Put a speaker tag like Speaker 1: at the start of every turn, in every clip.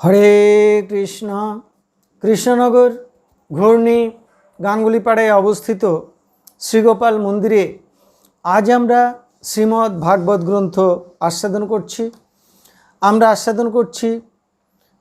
Speaker 1: হরে কৃষ্ণ। কৃষ্ণনগর ঘূর্ণি গাঙ্গুলিপাড়ায় অবস্থিত শ্রীগোপাল মন্দিরে আজ আমরা শ্রীমদ্ ভাগবত গ্রন্থ আস্বাদন করছি। আমরা আস্বাদন করছি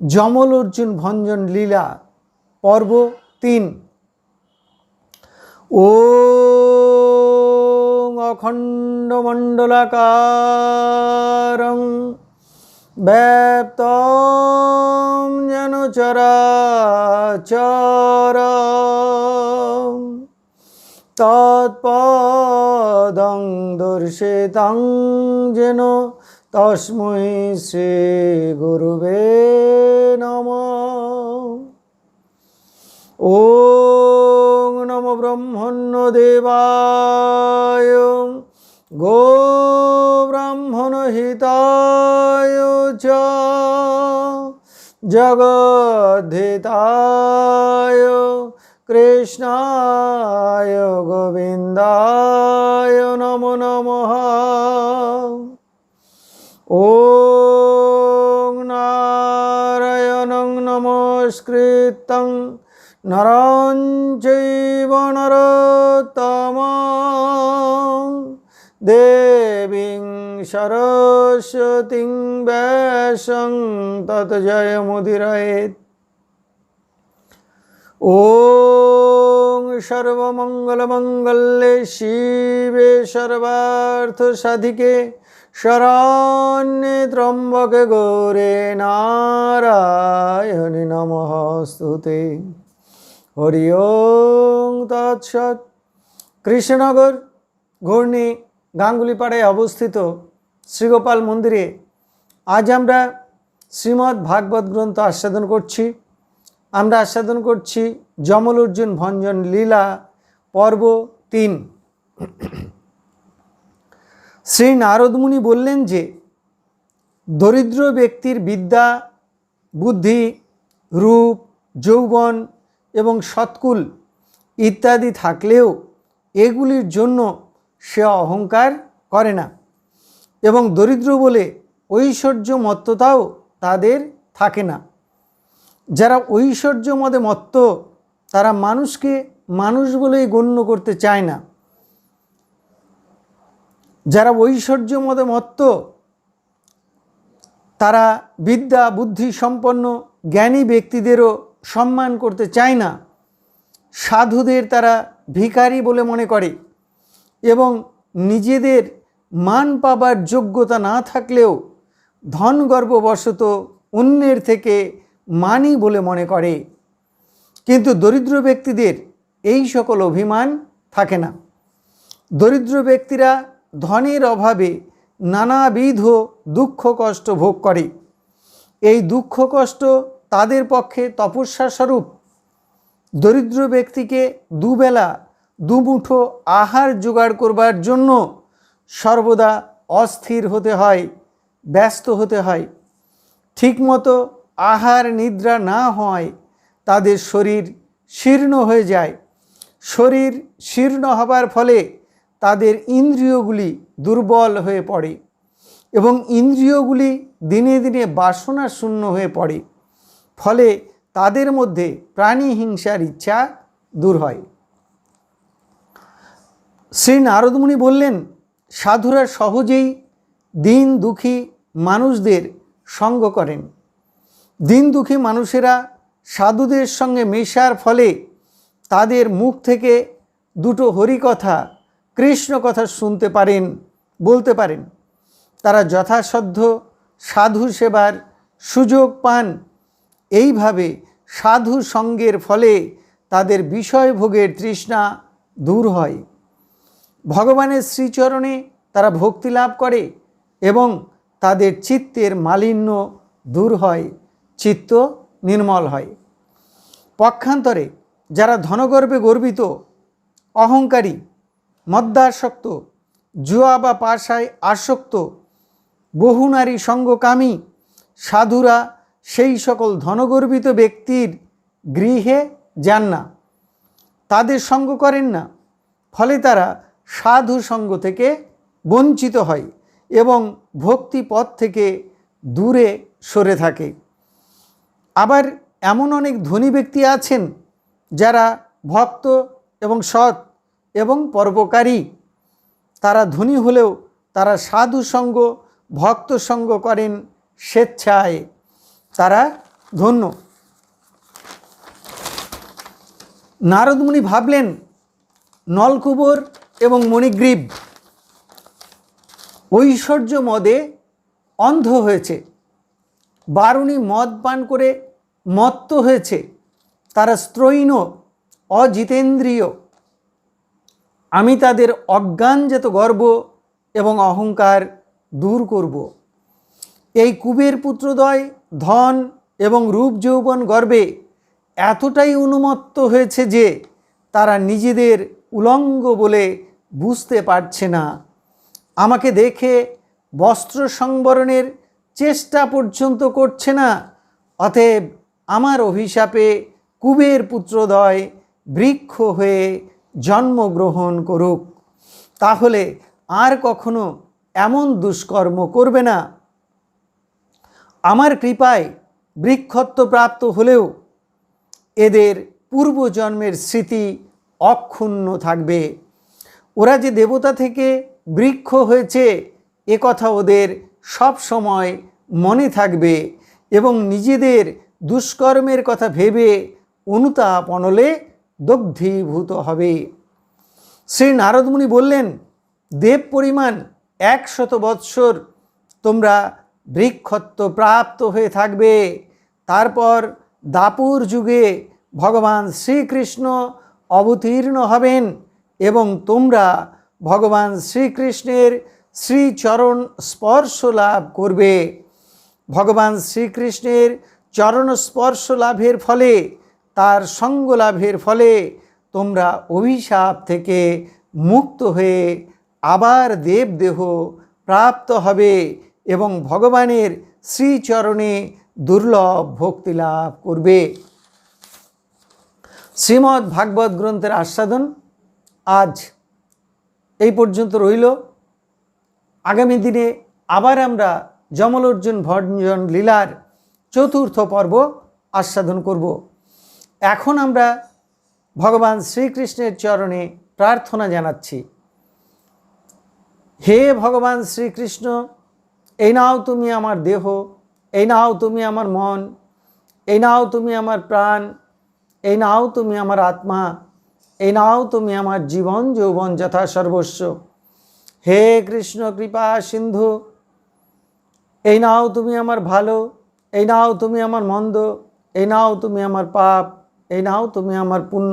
Speaker 1: যমল অর্জুন ভঞ্জন লীলা পর্ব তিন। ও অখণ্ডমণ্ডলাকারং ব্যপ্তম যেন চরাচর। তৎপদং দর্শিতং যেন তস্মৈ শ্রী গুরুবে নম। ও নম ব্রহ্মণ্য দেব জগদ্ধিতায় কৃষ্ণায় গোবিন্দায় নমো নম। ও নারায়ণ নমস্কৃত নরঞ্চৈব নরতম দেবী সরস্বতীং বেশং তত জয় মুদিরয়েত। ওং সর্বমঙ্গলমঙ্গলে শিবে সর্বার্থ সাধিকে শরণ্যে ত্রম্বকে গৌরে নারায়ণে নমস্তুতে হরি ওং তৎসৎ। কৃষ্ণনগর ঘূর্ণি গাঙ্গুলিপাড়ায় অবস্থিত শ্রীগোপাল মন্দিরে আজ আমরা শ্রীমদ্ ভাগবত গ্রন্থ আস্বাদন করছি। আমরা আস্বাদন করছি যমল অর্জুন ভঞ্জন লীলা, পর্ব তিন। শ্রী নারদমুনি বললেন যে, দরিদ্র ব্যক্তির বিদ্যা, বুদ্ধি, রূপ, যৌবন এবং সৎকুল ইত্যাদি থাকলেও এগুলির জন্য সে অহংকার করে না। এবং দরিদ্র বলে ঐশ্বর্য মত্ততাও তাদের থাকে না। যারা ঐশ্বর্য মদে মত্ত, তারা মানুষকে মানুষ বলেই গণ্য করতে চায় না। যারা ঐশ্বর্য মদে মত্ত, তারা বিদ্যা, বুদ্ধি সম্পন্ন, জ্ঞানী ব্যক্তিদেরও সম্মান করতে চায় না। সাধুদের তারা ভিখারি বলে মনে করে এবং নিজেদের মান পাবার যোগ্যতা না থাকলেও ধন গর্ববশত অন্যের থেকে মানি বলে মনে করে। কিন্তু দরিদ্র ব্যক্তিদের এই সকল অভিমান থাকে না। দরিদ্র ব্যক্তিরা ধনের অভাবে নানাবিধ দুঃখ কষ্ট ভোগ করে। এই দুঃখ কষ্ট তাদের পক্ষে তপস্যা স্বরূপ। দরিদ্র ব্যক্তিকে দুবেলা, দুমুঠো আহার জোগাড় করবার জন্য সর্বদা অস্থির হতে হয়। ব্যস্ত হতে হয়। ঠিকমতো আহার নিদ্রা না হয় তাদের শরীর শীর্ণ হয়ে যায়। শরীর শীর্ণ হবার ফলে তাদের ইন্দ্রিয়গুলি দুর্বল হয়ে পড়ে এবং ইন্দ্রিয়গুলি দিনে দিনে বাসনা শূন্য হয়ে পড়ে। ফলে তাদের মধ্যে প্রাণী হিংসার ইচ্ছা দূর হয়। শ্রী নারদমুনি বললেন, সাধুরা সহজেই দিন দুঃখী মানুষদের সঙ্গ করেন। দিন দুঃখী মানুষেরা সাধুদের সঙ্গে মেশার ফলে তাদের মুখ থেকে দুটো হরিকথা কৃষ্ণ কথা শুনতে পারেন, বলতে পারেন। তারা যথাসাধ্য সাধু সেবার সুযোগ পান। এইভাবে সাধু সঙ্গের ফলে তাদের বিষয়ভোগের তৃষ্ণা দূর হয়। ভগবানের শ্রীচরণে তারা ভক্তি লাভ করে। এবং তাদের চিত্তের মালিন্য দূর হয়, চিত্ত নির্মল হয়। পক্ষান্তরে যারা ধনগর্বে গর্বিত, অহংকারী মদ্যাসক্ত জুয়া বা পাশায় আসক্ত, বহু নারী সঙ্গকামী, সাধুরা সেই সকল ধনগর্বিত ব্যক্তির গৃহে যান না, তাদের সঙ্গ করেন না, ফলে তারা সাধু সঙ্গ থেকে বঞ্চিত হয়। এবং ভক্তি পথ থেকে দূরে সরে থাকে। আবার এমন অনেক ধনী ব্যক্তি আছেন যারা ভক্ত এবং সৎ এবং পরোপকারী। তারা ধনী হলেও তারা সাধু সঙ্গ, ভক্ত সঙ্গ করেন স্বেচ্ছায়। তারা ধন্য। নারদমুনি ভাবলেন নলকুবর এবং মণিগ্রীব ঐশ্বর্য মদে অন্ধ হয়েছে। বারুণী মদ পান করে মত্ত হয়েছে। তারা স্ত্রৈণ অজিতেন্দ্রিয়। আমি তাদের অজ্ঞানজাত গর্ব এবং অহংকার দূর করব। এই কুবের পুত্রদয়, ধন এবং রূপ যৌবন গর্বে এতটাই অনুমত্ত হয়েছে যে তারা নিজেদের উলঙ্গ বলে বুঝতে পারছে না। আমাকে দেখে বস্ত্র সংবরণের চেষ্টা পর্যন্ত করছে না। অতএব আমার অভিশাপে কুবের পুত্রদয় বৃক্ষ হয়ে জন্মগ্রহণ করুক। তাহলে আর কখনো এমন দুষ্কর্ম করবে না। আমার কৃপায় বৃক্ষত্ব প্রাপ্ত হলেও এদের পূর্বজন্মের স্মৃতি অক্ষুণ্ণ থাকবে। ওরা যে দেবতা থেকে বৃক্ষ হয়েছে, এ কথা ওদের সব সময় মনে থাকবে এবং নিজেদের দুষ্কর্মের কথা ভেবে অনুতাপ অনলে দগ্ধীভূত হবে। শ্রী নারদমুনি বললেন, দেব পরিমাণ একশত বৎসর তোমরা বৃক্ষত্ব প্রাপ্ত হয়ে থাকবে। তারপর দাপুর যুগে ভগবান শ্রীকৃষ্ণ অবতীর্ণ হবেন এবং তোমরা ভগবান শ্রীকৃষ্ণের শ্রীচরণ স্পর্শ লাভ করবে। ভগবান শ্রীকৃষ্ণের চরণ স্পর্শ লাভের ফলে, তার সঙ্গ লাভের ফলে তোমরা অভিশাপ থেকে মুক্ত হয়ে আবার দেবদেহ প্রাপ্ত হবে এবং ভগবানের শ্রীচরণে দুর্লভ ভক্তি লাভ করবে। শ্রীমদ্ ভাগবত গ্রন্থের আস্বাদন আজ এই পর্যন্ত রইল। আগামী দিনে আবার আমরা যমল অর্জুন, ভঞ্জন লীলার চতুর্থ পর্ব আস্বাদন করব। এখন আমরা ভগবান শ্রীকৃষ্ণের চরণে প্রার্থনা জানাচ্ছি। হে ভগবান শ্রীকৃষ্ণ, এই নাও তুমি আমার দেহ, এই নাও তুমি আমার মন, এই নাও তুমি আমার প্রাণ, এই নাও তুমি আমার আত্মা এই নাও তুমি আমার জীবন, যৌবন যথা সর্বস্ব। হে কৃষ্ণ, কৃপা, সিন্ধু, এই নাও তুমি আমার ভালো, এই নাও তুমি আমার মন্দ, এই নাও তুমি আমার পাপ, এই নাও তুমি আমার পুণ্য।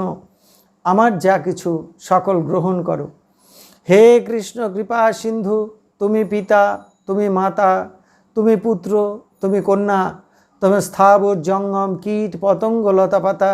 Speaker 1: আমার যা কিছু, সকল গ্রহণ করো। হে কৃষ্ণ, কৃপা, সিন্ধু, তুমি পিতা, তুমি মাতা, তুমি পুত্র, তুমি কন্যা, তুমি স্থাবর, জঙ্গম, কীট, পতঙ্গ, লতাপাতা